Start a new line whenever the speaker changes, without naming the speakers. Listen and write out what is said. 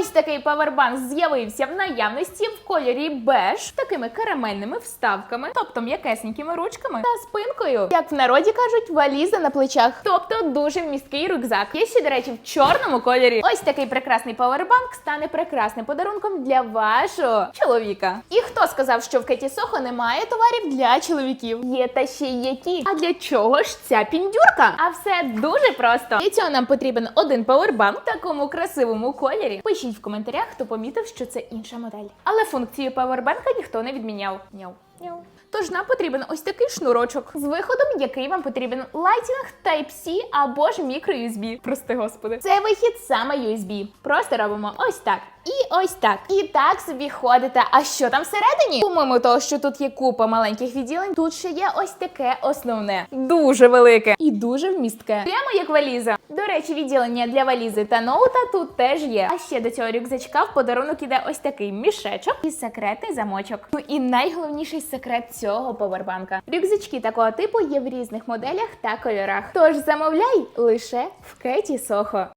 Ось такий павербанк з'явився в наявності в кольорі беж такими карамельними вставками, тобто м'якесенькими ручками та спинкою. Як в народі кажуть, валіза на плечах. Тобто дуже вмісткий рюкзак. Є ще, до речі, в чорному кольорі. Ось такий прекрасний павербанк стане прекрасним подарунком для вашого чоловіка. І хто сказав, що в Кеті Сохо немає товарів для чоловіків? Є та ще які. А для чого ж ця піндюрка? А все дуже просто. Для цього нам потрібен один павербанк в такому красивому кольорі. Пишіть в коментарях, хто помітив, що це інша модель. Але функцію павербенка ніхто не відміняв. Няу. Няу. Тож нам потрібен ось такий шнурочок з виходом, який вам потрібен Lightning Type-C або ж microUSB. Прости господи. Це вихід саме USB. Просто робимо ось так. І ось так. І так собі ходите. А що там всередині? Помимо того, що тут є купа маленьких відділень, тут ще є ось таке основне. Дуже велике і дуже вмістке. Прямо як валіза. До речі, відділення для валізи та ноута тут теж є. А ще до цього рюкзачка в подарунок іде ось такий мішечок і секретний замочок. Ну і найголовніший секрет цього повербанка. Рюкзачки такого типу є в різних моделях та кольорах. Тож замовляй лише в Кеті Сохо.